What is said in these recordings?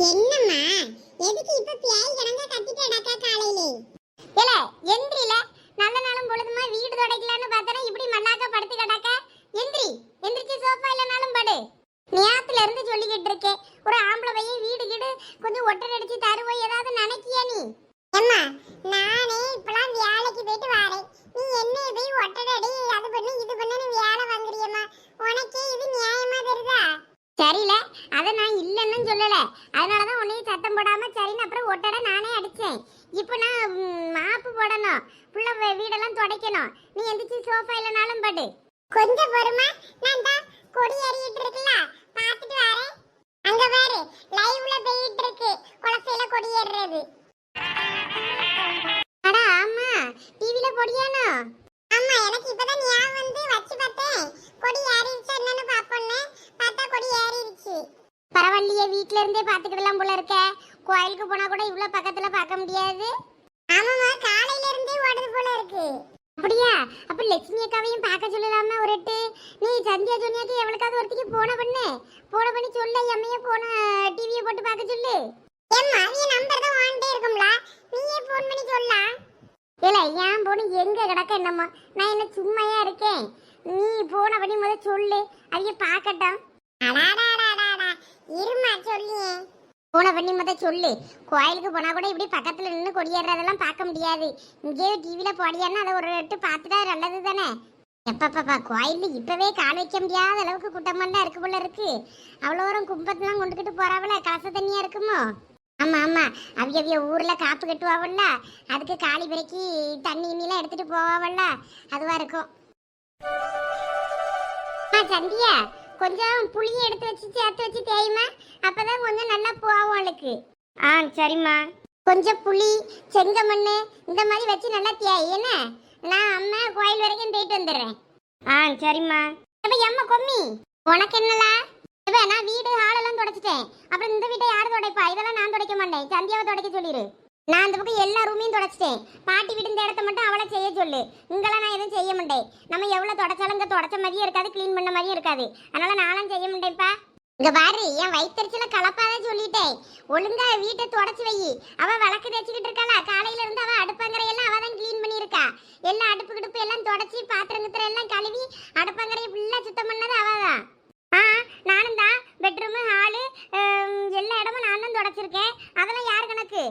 என்னம்மா? எதுக்கு இப்ப பியாய் கிடங்க கத்திட்டு அடக்கா காலையிலே? ஏல எந்திரில நல்ல நாளும் பொழுதுமா வீடு துடைக்கலான்னு பார்த்தா இப்படி மல்லாக்க படுத்து கிடக்க? எந்திரி எந்திரிச்சு சோஃபா இல்லனாலும் படு. நேரத்துல இருந்து சொல்லிக்கிட்டு இருக்கேன் ஒரு ஆம்பளை பையன் வீடு கீடு கொஞ்சம் ஒட்டர் அடிச்சு தருவோம். ஏதாவது நினைக்கியா நீ? அம்மா நானே இப்பலாம் வேலைக்கு போயிட்டு வரேன். நீ என்ன போய் ஒட்டர் அடி அது பண்ணு இது பண்ணுன்னு வேலை வாங்குறியம்மா. உனக்கே இது நியாயமா தெரியுதா? சரியில்லை அதை நான் இல்லைன்னு சொல்லல அதனாலதான் உன்னையும் சத்தம் போடாம சரின்னு அப்புறம் ஒட்டட நானே அடிச்சேன் இப்போ நான் ம், மாப்பு போடணும் புள்ள வீ- வீடெல்லாம் துடைக்கணும் நீ எந்திரிச்சு சோஃபா இல்லைனாலும் படு கொஞ்சம் லட்சுமி பார்க்க சொல்லலாமா ஒரு எட்டு நீ சந்தியா சொன்னியாக்கு எவளுக்காவது ஒருத்திக்கு போன பண்ணு. போன பண்ணி சொல்ல எம்மைய போன டிவியை போட்டு பார்க்க சொல்லு. ஏம்மா நீ நம்பர் தான் வாங்கிட்டே இருக்கும்ல. நீயே ஃபோன் பண்ணி சொல்லலாம் இல்ல ஏன் போன எங்க கிடக்க என்னம்மா நான் என்ன சும்மையா இருக்கேன்? நீ போன பண்ணி முதல் சொல்லு. அதையே பார்க்கட்டும். இருமா சொல்லியே. போன பண்ணி முத சொல்லு. கோயிலுக்கு போனா கூட இப்படி பக்கத்துல நின்று கொடியேறதெல்லாம் பார்க்க முடியாது. இங்கேயே டிவியில போடியான்னா அதை ஒரு எட்டு பார்த்துட்டா நல்லது தானே எப்பப்பப்பா கோயில் இப்பவே கால் வைக்க முடியாத அளவுக்கு கூட்டமெல்லாம் இருக்கு போல இருக்கு. அவ்வளோ தூரம் கும்பத்தெல்லாம் கொண்டுக்கிட்டு போறாவல கலச தண்ணியா இருக்குமோ? ஆமா ஆமா. அவிய அவிய ஊர்ல காப்பு கட்டுவாவல்ல அதுக்கு காளி பிறக்கி தண்ணி இண்ணிலாம் எடுத்துட்டு போவாவல்ல அதுவா இருக்கும். ஆ சந்தியா கொஞ்சம் புளியை எடுத்து வச்சு சேர்த்து வச்சு தேயுமா? அப்பதான் கொஞ்சம் நல்லா போகும் அவளுக்கு. ஆ சரிம்மா. கொஞ்சம் புளி செங்கமண்ணு இந்த மாதிரி வச்சு நல்லா தேய் என்ன? நான் அம்மா கோயில் வரைக்கும் போயிட்டு வந்துடுறேன். ஆ சரிம்மா. அப்ப எம்மா கொம்மி. உனக்கு என்னலா? இப்ப நான் வீடு ஹாலெல்லாம் தொடச்சிட்டேன். அப்புறம் இந்த வீட்டை யார் துடைப்பா? இதெல்லாம் நான் துடைக்க மாட்டேன். சந்தியாவை துடைக்க சொல்லிடு நான் அந்த பக்கம் எல்லா ரூமையும் தொடச்சிட்டேன். பாட்டி வீடு இந்த இடத்த மட்டும் அவளை செய்ய சொல்லு. இங்கெல்லாம் நான் எதுவும் செய்ய மாட்டேன். நம்ம எவ்வளவு தொடச்சாலும் இங்க தொடச்ச மாதிரியும் இருக்காது க்ளீன் பண்ண மாதிரியும் இருக்காது. அதனால நானும் செய்ய மாட்டேன்ப்பா. இங்க பாரு என் வயிற்றுல கலப்பாத சொல்லிட்டேன் ஒழுங்கா வீட்டை தொடச்சு வை. அவ விளக்கு தேய்ச்சிக்கிட்டு இருக்காளா? காலையில இருந்து அவ அடுப்பங்கரையெல்லாம் அவ தான் கிளீன் பண்ணியிருக்கா. எல்லா அடுப்பு கிடுப்பு எல்லாம் தொடச்சி பாத்திரம் எல்லாம் கழுவி அடுப்பங்கரையை ஃபுல்லா சுத்தம் பண்ணது அவதான் ஆ நானும் தான். பெட்ரூமு ஹாலு எல்லா இடமும் நான் தான் தொடச்சிருக்கேன். அதெல்லாம் யார் கணக்கு?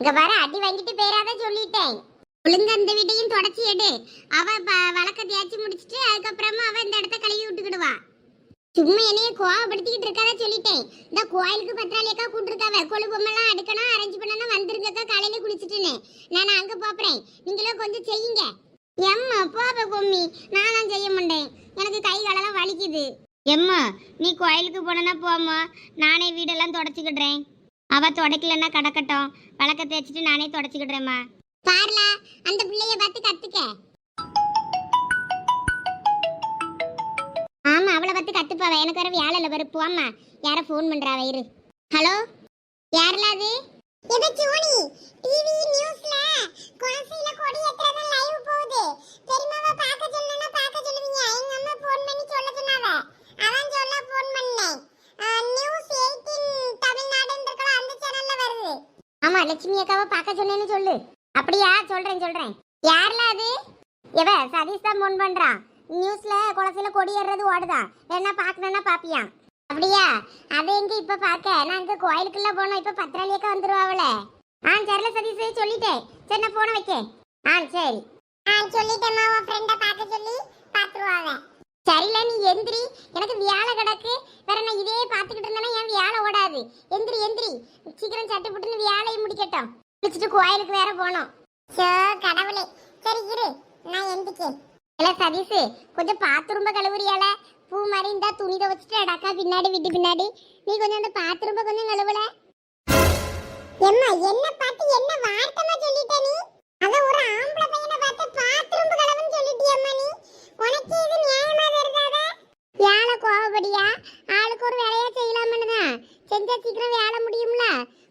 இங்க பாரு அடி வாங்கிட்டு பேராத சொல்லிட்டேன். ஒழுங்கா இந்த வீட்டையும் தொடச்சி எடு. அவ ப- விளக்க தேய்ச்சி முடிச்சிட்டு அதுக்கப்புறமா அவ இந்த இடத்த கழுவி சும்மா என்னைய கோவப்படுத்திக்கிட்டு இருக்காத சொல்லிட்டேன். இந்த கோயிலுக்கு பத்திராளியக்கா கூட்டிருக்காவ கொழு பொம்மெல்லாம் அடுக்கணும் அரேஞ்ச் பண்ணணும் வந்துருங்கக்கா காலையில குளிச்சுட்டுன்னு. நான் அங்க போறேன். நீங்களும் கொஞ்சம் செய்யுங்க. எம்மா போப்ப கொம்மி நானும் செய்ய மாட்டேன். எனக்கு கை காலெல்லாம் வலிக்குது. எம்மா நீ கோயிலுக்கு போனா போம்மா. நானே வீடெல்லாம் தொடச்சிக்கிடுறேன். அவ தொடக்கலன்னா கடக்கட்டும். விளக்க தேய்ச்சிட்டு நானே தொடச்சிக்கிடுறேம்மா. பாருல அந்த எனக்கு வேற வேலை இல்லை பாரு போம்மா. யார ஃபோன் பண்றா வயிறு ஹலோ யாருல அது? இது டிவி நியூஸ்ல குளசையில கொடி ஏத்துறது லைவ் போகுது. பெரியம்மாவை பார்க்க சொன்னா பார்க்க சொல்லுவீங்க. எங்க அம்மா ஃபோன் பண்ணி சொல்ல சொன்னாவ. அதான் சொல்ல ஃபோன் பண்ணேன். நியூஸ் 18 தமிழ்நாடுன்னு இருக்கல அந்த சேனல்ல வருது. ஆமா லட்சுமி அக்காவை பார்க்க சொன்னேன்னு சொல்லு. அப்படியா? சொல்றேன் சொல்றேன். யாருல அது? எவ சதீஷ் தான் ஃபோன் பண்றான் நியூஸ்ல குளத்துல கொடி ஏறுறது ஓடுதா? என்ன பார்க்கணும்னா பாப்பியா. அப்படியா? அதை எங்க இப்ப பார்க்க நான் இங்க கோயிலுக்குள்ள போனோம் இப்ப பத்திராளி அக்கா வந்துருவாவல ஆ சரில சதீஷ் சொல்லிட்டேன். சரி நான் போன வைக்க ஆ சரி. ஆ சொல்லிட்டேம்மா உன் ஃப்ரெண்ட பார்க்க சொல்லி பாத்துருவாங்க சரில நீ எந்திரி. எனக்கு வியாழ கிடக்கு. வேற நான் இதே பார்த்துக்கிட்டு இருந்தேன்னா என் வியாழ ஓடாது? எந்திரி எந்திரி. சீக்கிரம் சட்டு புட்டுன்னு வியாழையும் முடிக்கட்டும். முடிச்சிட்டு கோயிலுக்கு வேற போனோம் சோ கடவுளே. சரி இரு. நான் எந்திக்கேன் இல்ல சதீஷ் கொஞ்சம் பாத்ரூம்ப கழுவுறியால? பூ மாதிரி இருந்தா துணி துவச்சிட்டு அடக்கா பின்னாடி வீட்டு பின்னாடி. நீ கொஞ்சம் அந்த பாத்ரூம்ப கொஞ்சம் கழுவுல. எம்மா என்ன பார்த்து என்ன வார்த்தமா சொல்லிட்ட நீ? அத ஒரு ஆம்பளை பையனை பார்த்து பாத்ரூம்ப கழுவுன்னு சொல்லிட்டியம்மா நீ? உனக்கு இது நியாயமா தெரியாதா யால கோவப்படியா? ஆளுக்கு ஒரு வேலையா செய்யலாம்னு தான். செஞ்சா சீக்கிரம் வேலை முடியும்ல.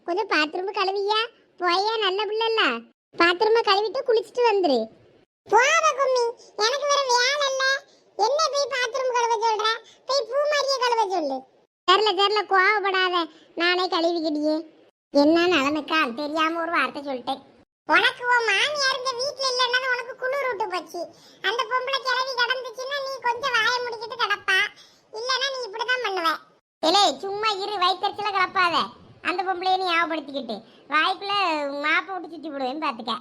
கொஞ்சம் பாத்ரூம்ப கழுவியா? போயா நல்ல பிள்ளைல பாத்ரூம்ப கழுவிட்டு குளிச்சுட்டு வந்துரு. போத கும்மி. எனக்கு வேற வேலை இல்ல. என்ன போய் பாத்ரூம் கழுவ சொல்ற? போய் பூ மாதிரியே கழுவ சொல்லு. தெரியல தெரியல கோவப்படாத. நானே கழுவிக்கிட்டியே. என்ன நலனுக்கா தெரியாம ஒரு வார்த்தை சொல்லிட்டேன். உனக்கு உன் மாமியார் இந்த வீட்டுல இல்லன்னா உனக்கு குளிர் விட்டு போச்சு. அந்த பொம்பளை கிளவி கிடந்துச்சுன்னா நீ கொஞ்சம் வாய முடிக்கிட்டு கிடப்பா. இல்லைன்னா நீ இப்படிதான் பண்ணுவ. இலே சும்மா இரு வயிற்றுல கிளப்பாத அந்த பொம்பளைய நீ ஞாபகப்படுத்திக்கிட்டு. வாய்க்குள்ள மாப்பை விட்டு சுற்றி விடுவேன் பாத்துக்க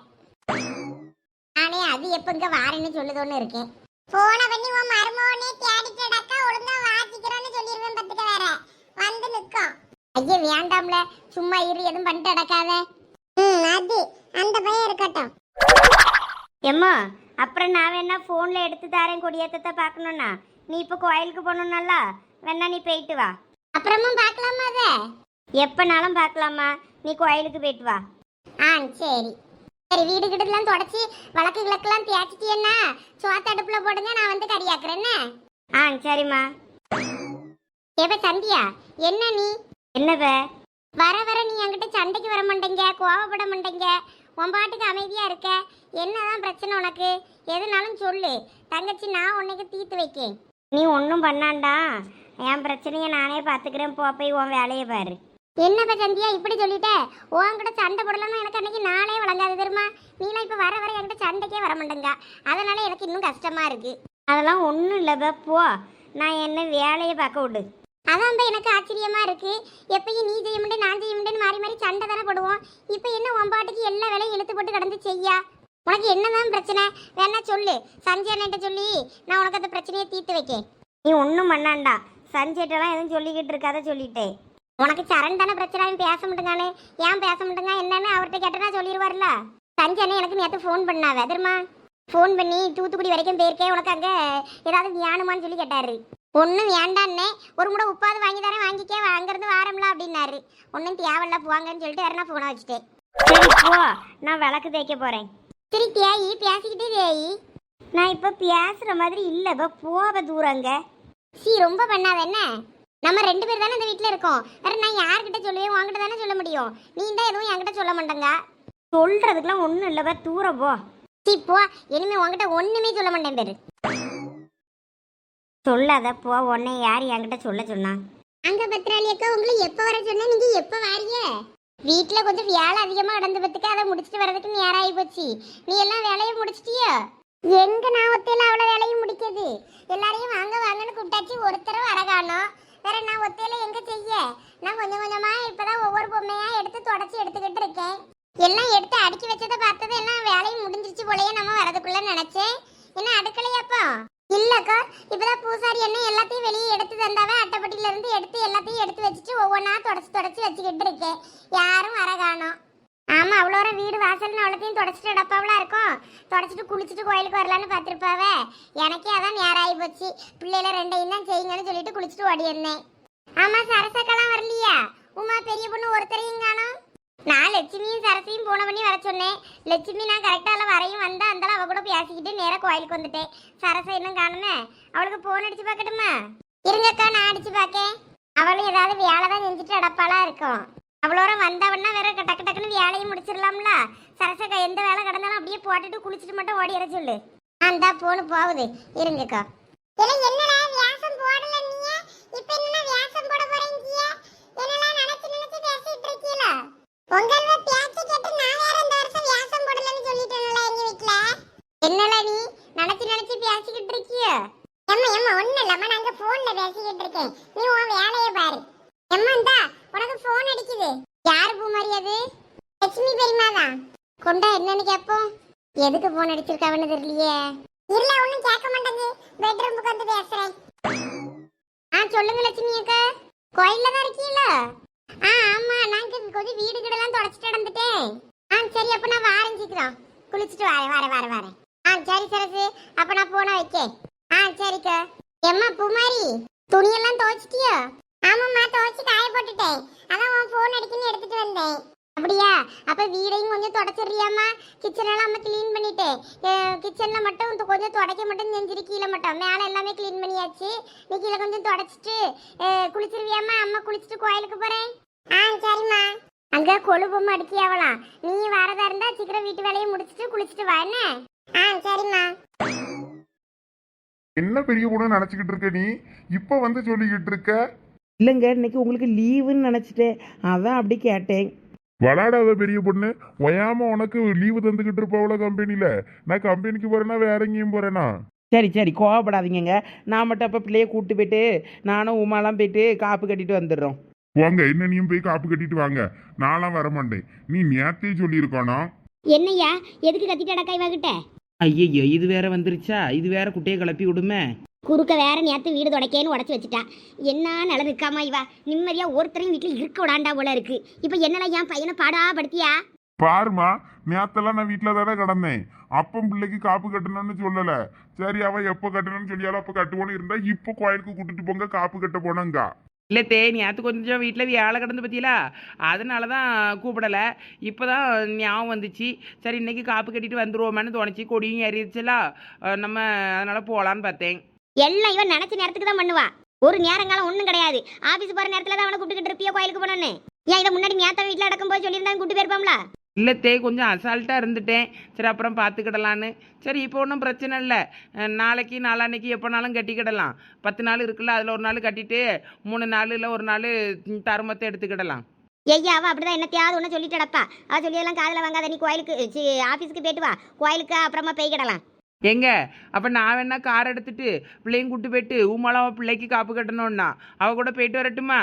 நானே அது எப்பங்க வாரேன்னு சொல்லுதோன்னு இருக்கேன். போன பண்ணி உன் மருமகனே தேடிட்டடக்கா ஒழுங்கா வாசிக்கிறோன்னு சொல்லிருவேன் பத்துக்க வேற. வந்து நிற்கும் ஐயா வேண்டாம்ல. சும்மா இரு எதுவும் பண்ணிட்டு அடக்காத ம் அது. அந்த பையன் இருக்கட்டும். எம்மா அப்புறம் நான் வேணா ஃபோனில் எடுத்து தாரேன் கொடியேற்றத்தை பார்க்கணும்னா. நீ இப்போ கோயிலுக்கு போகணும்னால வேணா நீ போயிட்டு வா. அப்புறமும் பார்க்கலாமா அதை? எப்போனாலும் பார்க்கலாமா? நீ கோயிலுக்கு போயிட்டு வா. ஆ சரி. சரி வீடு கிட்டலாம் தொடச்சி வழக்கு கிழக்கெல்லாம் தேய்ச்சிட்டியன்னா சோத்த அடுப்பில் போடுங்க நான் வந்து கறியாக்குறேன்னு ஆ சரிம்மா. ஏப்ப சந்தியா என்ன நீ? என்னப்ப வர வர நீ என்கிட்ட சண்டைக்கு வர மாட்டேங்க கோவப்பட மாட்டேங்க. உன் பாட்டுக்கு அமைதியா இருக்க. என்னதான் பிரச்சனை உனக்கு? எதுனாலும் சொல்லு. தங்கச்சி நான் உன்னைக்கு தீர்த்து வைக்கேன். நீ ஒன்றும் பண்ணாண்டா. என் பிரச்சனையை நானே பார்த்துக்கிறேன் போ போய் உன் வேலையை பாரு. என்னப்பா சந்தியா இப்படி சொல்லிட்ட? உன்கிட்ட சண்டை போடலன்னா எனக்கு அன்னைக்கு நாளே வழங்காது தெரியுமா? நீலாம் இப்போ வர வர என்கிட்ட சண்டைக்கே வர மாட்டேங்க. அதனால எனக்கு இன்னும் கஷ்டமா இருக்கு. அதெல்லாம் ஒன்றும் இல்லைப்பா போ. நான் என்ன வேலையை பார்க்க விடு. அதான் தான் எனக்கு ஆச்சரியமா இருக்கு. எப்பயும் நீ செய்ய முடியும் நான் செய்ய முடியும் மாறி மாறி சண்டை தானே போடுவோம். இப்போ என்ன உன் பாட்டுக்கு எல்லா வேலையும் இழுத்து போட்டு கடந்து செய்யா? உனக்கு என்னதான் பிரச்சனை? வேணா சொல்லு. சஞ்சய் அண்ணன்ட்ட சொல்லி நான் உனக்கு அந்த பிரச்சனையை தீர்த்து வைக்கேன். நீ ஒன்றும் பண்ணாண்டா. சஞ்சய்ட்டெல்லாம் எதுவும் சொல்லிக்கிட்டு இருக்காத சொல்லிட்டேன். உனக்கு சரண் தானே பிரச்சனை அவன் பேச மாட்டேங்கானே. ஏன் பேச மாட்டேங்க? என்னன்னு அவர்கிட்ட கேட்டனா சொல்லிடுவார்ல சஞ்சய் அண்ணன் எனக்கு நேற்று ஃபோன் பண்ணாவ. தெரியுமா? ஃபோன் பண்ணி தூத்துக்குடி வரைக்கும் போயிருக்கேன் உனக்கு அங்கே. ஏதாவது வியானுமான்னு சொல்லி கேட்டாரு. ஒன்றும் வேண்டான்னே. ஒரு முறை உப்பாது வாங்கி தரேன் வாங்கிக்கே அங்கேருந்து வாரம்ல அப்படின்னாரு. ஒன்றும் தேவையில்ல போவாங்கன்னு சொல்லிட்டு வேற நான் ஃபோனை வச்சுட்டேன். சரி போ. நான் விளக்கு தேய்க்க போகிறேன் சரி தேயி பேசிக்கிட்டே தேயி. நான் இப்போ பேசுகிற மாதிரி இல்லை இப்போ போக தூரங்க. சி ரொம்ப பண்ணாத என்ன? நம்ம ரெண்டு பேர் தானே இந்த வீட்டில் இருக்கோம். வேற நான் யார்கிட்ட சொல்லுவேன்? உங்ககிட்ட தானே சொல்ல முடியும். நீ தான் எதுவும் என்கிட்ட சொல்ல மாட்டேங்க. சொல்றதுக்கெல்லாம் ஒன்றும் இல்லைப்பா தூரம் போ. சி போ. இனிமே உங்ககிட்ட ஒன்றுமே சொல்ல மாட்டேன் பேரு. சொல்லாத போ. உன்னை யார் என்கிட்ட சொல்ல சொன்னா? அங்க பத்ராளி அக்கா உங்களை எப்ப வர சொன்னா நீங்க எப்ப வாரிய வீட்டில் கொஞ்சம் வேலை அதிகமாக நடந்து பத்துக்கு அதை முடிச்சுட்டு வர்றதுக்கு நேரம் ஆகி போச்சு. நீ எல்லாம் வேலையை முடிச்சிட்டியோ? எங்க நான் ஒத்தையில அவ்வளவு வேலையும் முடிக்குது. எல்லாரையும் வாங்க வாங்கன்னு கூப்பிட்டாச்சு. ஒருத்தரும் வர காணோம். வேற நான் ஒத்தையில எங்க செய்ய? நான் கொஞ்சம் கொஞ்சமா இப்பதான் ஒவ்வொரு பொம்மையா எடுத்து தொடச்சி எடுத்துக்கிட்டு இருக்கேன். எல்லாம் எடுத்து அடுக்கி வச்சதை பார்த்தது எல்லாம் வேலையும் முடிஞ்சிருச்சு போலயே நம்ம வரதுக்குள்ள நினைச்சேன். என்ன அடுக்கலையாப்பா? இல்லக்கா இப்பதான் பூசாரி என்ன எல்லாத்தையும் வெளியே எடுத்து தந்தாவே அட்டைப்பட்டியில இருந்து எடுத்து எல்லாத்தையும் எடுத்து வச்சுட்டு ஒவ்வொன்றா தொடச்சு தொடச்சு வச்சுக்கிட்டு இருக்கேன். யாரும் வர காணோம். ஆமா அவ்வளோ வீடு வாசல்னு அவ்வளோத்தையும் தொடச்சிட்டு டப்பாவளா இருக்கும். தொடச்சிட்டு குளிச்சுட்டு கோயிலுக்கு வரலான்னு பார்த்துருப்பாவ. எனக்கே அதான் நேரம் ஆகி போச்சு. பிள்ளையில ரெண்டையும் தான் செய்யுங்கன்னு சொல்லிட்டு குளிச்சுட்டு ஓடி இருந்தேன் ஆமா சரசக்கெல்லாம் வரலையா? உமா பெரிய பொண்ணு ஒருத்தரையும் காணும். நான் லட்சுமியும் சரசையும் போன பண்ணி வர சொன்னேன். லட்சுமி நான் கரெக்டாக வரையும் வந்தா அந்தாலும் அவ கூட பேசிக்கிட்டு நேராக கோயிலுக்கு வந்துட்டேன். சரசை இன்னும் காணுமே? அவளுக்கு ஃபோன் அடிச்சு பார்க்கட்டுமா? இருங்கக்கா நான் அடிச்சு பார்க்கேன். அவளும் ஏதாவது வேலை தான் செஞ்சுட்டு அடப்பாலாம் இருக்கும். அவ்வளோரம் வந்தவன்னா வேற டக்கு டக்குன்னு வேலையும் முடிச்சிடலாம்ல. சரசக்கா எந்த வேலை கிடந்தாலும் அப்படியே போட்டுட்டு குளிச்சுட்டு மட்டும் ஓடிற சொல்லு. அந்த போனு போகுது. இருங்கக்கா. என்னடா நினைச்சு பேசிட்டு வருஷம் என்னல நீ? நினைச்சு நினைச்சு பேசிக்கிட்டு இருக்கிய? எம்மா எம்மா ஒண்ணு இல்லம்மா. நாங்க போன்ல பேசிக்கிட்டு இருக்கேன். நீ உன் வேலையை பாரு. எம்மா இந்தா. உனக்கு ஃபோன் அடிக்குது. யாரு பூமாரி அது? லட்சுமி பெரியமாதான் கொண்டா என்னன்னு கேப்போம். எதுக்கு ஃபோன் அடிச்சிருக்காவன்னு தெரியலையே. இல்ல ஒண்ணும் கேட்க மாட்டேங்குது. பெட்ரூமுக்கு வந்து பேசுறேன். ஆ சொல்லுங்க லட்சுமி அக்கா. கோயில்ல தான் இருக்கீங்களா ஆ ஆமா நான் கொஞ்சம் வீடு கிடலாம் தொடச்சிட்டு நடந்துட்டேன். ஆ சரி அப்ப நான் வாரேன் சீக்கிரம். குளிச்சுட்டு வரேன் வரேன் வரேன் வரேன். ஆ சரி சரசு. அப்ப நான் போன வைக்கேன். ஆ சரிக்கா. எம்மா பூமாரி துணியெல்லாம் துவைச்சிட்டியோ? ஆமாம்மா துவைச்சு காய போட்டுட்டேன். அதான் உன் ஃபோன் அடிக்குன்னு எடுத்துட்டு வந்தேன். அப்படியா? அப்ப வீடையும் கொஞ்சம் தொடச்சிடுறியாம்மா? கிச்சன் எல்லாம் நம்ம க்ளீன் பண்ணிட்டேன். கிச்சன்ல மட்டும் இந்த கொஞ்சம் துடைக்க மட்டும் செஞ்சிரு கீழே மட்டும். மேலே எல்லாமே க்ளீன் பண்ணியாச்சு. நீ கீழே கொஞ்சம் தொடச்சிட்டு குளிச்சிருவியாம்மா? அம்மா குளிச்சுட்டு கோயிலுக்கு போறேன். ஆ சரிம்மா. அங்க கொழுப்பும் அடிக்கியாவலாம் நீ வரதா இருந்தா சீக்கிரம் வீட்டு வேலையை முடிச்சிட்டு குளிச்சுட்டு வா என்ன? ஆ சரிம்மா. என்ன பெரிய பொண்ணு நினைச்சுக்கிட்டு இருக்க நீ? இப்ப வந்து சொல்லிக்கிட்டு இருக்க? இல்லைங்க இன்னைக்கு உங்களுக்கு லீவுன்னு நினச்சிட்டேன். அதான் அப்படி கேட்டேன். விளாடாத பெரிய பொண்ணு. ஒயாம உனக்கு லீவு தந்துகிட்டு இருப்பாவுல கம்பெனில நான் கம்பெனிக்கு போறேன்னா வேற எங்கேயும் போறேனா? சரி சரி கோவப்படாதீங்கங்க. நான் மட்டும் அப்போ பிள்ளைய கூப்பிட்டு போயிட்டு நானும் உமாலாம் போயிட்டு காப்பு கட்டிட்டு வந்துடுறோம். போங்க என்ன நீயும் போய் காப்பு கட்டிட்டு வாங்க. நான்லாம் வர மாட்டேன். நீ நேத்தே சொல்லியிருக்கானோ? என்னய்யா எதுக்கு கத்திட்டடக்கா இவகிட்ட? ஐயய்யோ இது வேற வந்துருச்சா? இது வேற குட்டையை கிளப்பி விடுமே. குறுக்க வேற நேத்து வீடு துடைக்கேன்னு உடச்சி வச்சுட்டா. என்ன நிலம் இருக்காமா இவா? நிம்மதியா ஒருத்தரையும் வீட்டில் இருக்க விடாண்டா போல இருக்கு. இப்போ என்னடா என் பையனை பாடா படுத்தியா பாருமா நேத்தெல்லாம் நான் வீட்டில் தானே கிடந்தேன். அப்பம் பிள்ளைக்கு காப்பு கட்டணும்னு சொல்லல. சரி அவன் எப்போ கட்டணும்னு சொல்லியாலும் அப்போ கட்டுவோன்னு இருந்தா இப்போ கோயிலுக்கு கூட்டிட்டு போங்க காப்பு கட்ட போனங்க. இல்லை தே நேற்று கொஞ்சம் வீட்டில் வேலை கிடந்து பற்றியலா அதனால தான் கூப்பிடலை. இப்போ தான் ஞாபகம் வந்துச்சு. சரி இன்னைக்கு காப்பு கட்டிட்டு வந்துருவோமேன்னு தோணுச்சு. கொடியும் ஏறிடுச்சுலா. நம்ம அதனால் போகலான்னு பார்த்தேன். எல்லாம் இவன் நினைச்ச நேரத்துக்கு தான் பண்ணுவா. ஒரு நேரங்காலம் ஒன்றும் கிடையாது. ஆபீஸ் போற நேரத்துல தான் அவனை கூப்பிட்டுக்கிட்டு இருப்பியா கோயிலுக்கு போனோன்னு. ஏன் இதை முன்னாடி நேத்த வீட்டில் அடக்கும் போது சொல்லியிருந்தா கூட்டு போயிருப்பாம்ல? இல்லை தே கொஞ்சம் அசால்ட்டாக இருந்துட்டேன். சரி அப்புறம் பார்த்துக்கிடலான்னு. சரி இப்போ ஒன்றும் பிரச்சனை இல்லை. நாளைக்கு நாளான்னைக்கு எப்போனாலும் கட்டிக்கிடலாம். பத்து நாள் இருக்குல்ல அதில் ஒரு நாள் கட்டிட்டு மூணு நாள் இல்லை ஒரு நாள் தருமத்தை எடுத்துக்கிடலாம். ஐயா அவ அப்படிதான் என்னத்தையாவது ஒன்று சொல்லிட்டு அடப்பா அவ சொல்லியெல்லாம் காதில் வாங்காத நீ கோயிலுக்கு சி, ஆபீஸ்க்கு போயிட்டு வா. கோயிலுக்கு அப்புறமா போய்க்கிடலாம் எங்க? அப்போ நான் வேணா கார் எடுத்துட்டு பிள்ளையும் கூட்டு போயிட்டு உமாலாம் பிள்ளைக்கு காப்பு கட்டணும்னா அவ கூட போயிட்டு வரட்டுமா?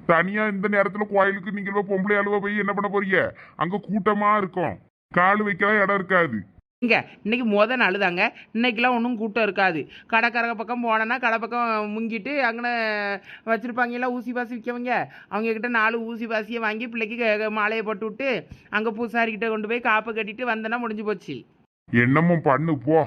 தனியா இந்த நேரத்துல கோயிலுக்கு நீங்க பொம்பளை அழுவ போய் என்ன பண்ண போறீங்க? அங்க கூட்டமா இருக்கும். கால் வைக்கலாம் இடம் இருக்காது. இங்க இன்னைக்கு முத நாள் தாங்க இன்னைக்கெல்லாம் ஒன்றும் கூட்டம் இருக்காது. கடைக்காரங்க பக்கம் போனேன்னா கடை பக்கம் முங்கிட்டு அங்கே வச்சுருப்பாங்கல்ல ஊசி பாசி விற்கவங்க அவங்க கிட்ட நாலு ஊசி பாசியை வாங்கி பிள்ளைக்கு மாலையை போட்டு விட்டு அங்கே பூசாரிக்கிட்ட கொண்டு போய் காப்பு கட்டிட்டு வந்தேன்னா முடிஞ்சு போச்சு. என்னமோ பண்ணு போ.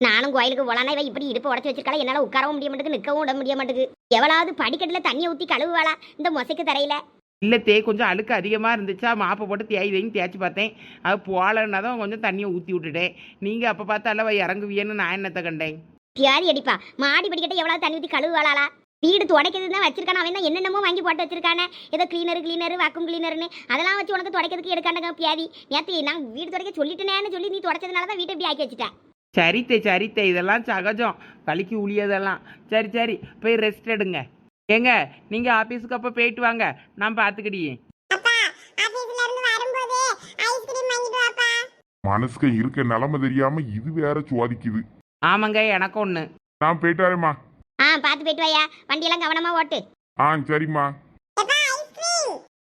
நானும் கோயிலுக்கு போலானா இவ இப்படி இடுப்பு உடச்சி வச்சிருக்காளா என்னால உட்காரவும் முடிய மாட்டேங்குது நிற்கவும் விட முடிய மாட்டேங்குது. எவ்வளவு படிக்கட்டுல தண்ணியை ஊத்தி கழுவுவாளா இந்த மொசைக்கு தரையில? இல்லை தே கொஞ்சம் அழுக்கு அதிகமாக இருந்துச்சா? மாப்பை போட்டு தேய் தேய்னு தேய்ச்சி பார்த்தேன். அது போகலன்னா தான் கொஞ்சம் தண்ணியை ஊற்றி விட்டுட்டேன். நீங்கள் அப்போ பார்த்தால இறங்குவியன்னு நான் என்னத்தை கண்டேன்? தியாரி அடிப்பா. மாடி படிக்கட்ட எவ்வளவு தண்ணி ஊத்தி கழுவுவாளா வீடு துடைக்கிறது தான் வச்சிருக்கான அவன் தான் என்னென்னமோ வாங்கி போட்டு வச்சிருக்கானே. ஏதோ கிளீனர் கிளீனர் வாக்கும் கிளீனர்னு அதெல்லாம் வச்சு உனக்கு துடைக்கிறதுக்கு எடுக்காண்டங்க பியாதி. நேத்து நான் வீடு துடைக்க சொல்லிட்டேனேன்னு சொல்லி நீ துடைச்சதுனால தான் வீட்டை இப்படி ஆக்கி வச்சுட்டேன் சரித்தே சரித்தே இதெல்லாம் சகஜம். வலிக்கு உளியதெல்லாம் சரி சரி போய் ரெஸ்ட் எடுங்க. ஏங்க நீங்கள் ஆஃபீஸுக்கு அப்போ போயிட்டு வாங்க. நான் பார்த்துக்கிடியே அப்பா ஆபீஸ்ல இருந்து வரும்போது ஐஸ்கிரீம் வாங்கிட்டு வாப்பா. மனசுக்கு இருக்க நிலைமை தெரியாம இது வேற சுவாதிக்குது. ஆமாங்க எனக்கு ஒன்று நான் போயிட்டு ஆ பார்த்து போயிட்டு வாயா. வண்டியெல்லாம் கவனமா ஓட்டு. ஆ சரிம்மா.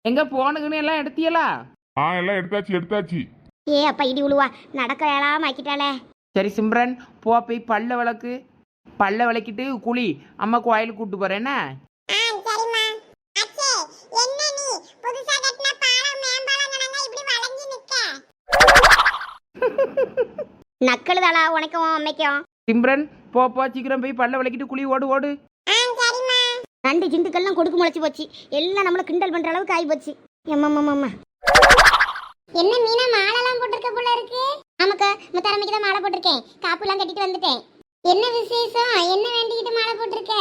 எங்கே போனுக்குன்னு எல்லாம் எடுத்தியலா? ஆ எல்லாம் எடுத்தாச்சு எடுத்தாச்சு. ஏ அப்பா இடி உழுவா. நடக்க எல்லாம் ஆக்கிட்டாளே. சரி சிம்ரன் போ போய் பல்ல விளக்கு. பல்ல விளக்கிட்டு குழி அம்மா கோயிலுக்கு கூட்டு போகிறேன்னா ஆ சரிம்மா. அச்சே என்ன நீ? புதுசா கட்டின பாலம் மேம்பாலம் கணங்க இப்படி வளைஞ்சு நிக்க? நக்கழுதாளா உனக்கும் அம்மைக்கும்? சிம்ரன் போ போ சீக்கிரம் போய் பல்ல விளக்கிட்டு குழி ஓடு ஓடு. நண்டு ஜிண்டுக்கெல்லாம் கொடுக்கு முளைச்சு போச்சு. எல்லாம் நம்மள கிண்டல் பண்ற அளவுக்கு ஆகி போச்சு. எம்மம்மம்மம்மா என்ன மீனா மாலைலாம் போட்டிருக்க போல இருக்கு? ஆமாக்கா முத்தாரமைக்கு தான் மாலை போட்டிருக்கேன். காப்புலாம் கட்டிட்டு வந்துட்டேன். என்ன விசேஷம்? என்ன வேண்டிக்கிட்டு மாலை போட்டிருக்க?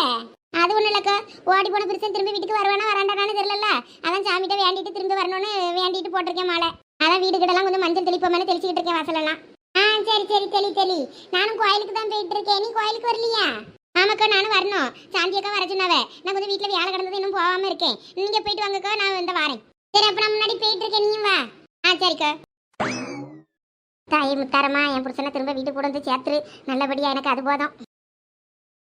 அது ஒண்ணும் இல்லக்கா. ஓடி போன பிரிச்சன் திரும்பி வீட்டுக்கு வருவானா வராண்டானு தெரியல அதான் சாமிகிட்ட வேண்டிட்டு திரும்பி வரணும்னு வேண்டிட்டு போட்டிருக்கேன் மாலை. அதான் வீடு கிட்டலாம் கொஞ்சம் மஞ்சள் தெளிப்போமே தெளிச்சுக்கிட்டு இருக்கேன் வாசலெல்லாம். ஆ சரி சரி தெளி தெளி. நானும் கோயிலுக்கு தான் போயிட்டு இருக்கேன். நீ கோயிலுக்கு வரலையா? ஆமாக்கா நானும் வரணும். சாந்தி அக்கா வர சொன்னாவே. நான் கொஞ்சம் வீட்டில் வேலை கிடந்தது இன்னும் போகாம இருக்கேன். நீங்க போயிட்டு வாங்கக்கா நான் வந்து வரேன். சரி அப்ப நான் முன்னாடி போயிட்டு இருக்கேன். நீயும் வா. ஆ சரிக்கா. தாய் முத்தாரமா என் புருஷனை திரும்ப வீட்டுக்கு கூட வந்து சேர்த்துரு. நல்லபடியா எனக்கு அது போதும்.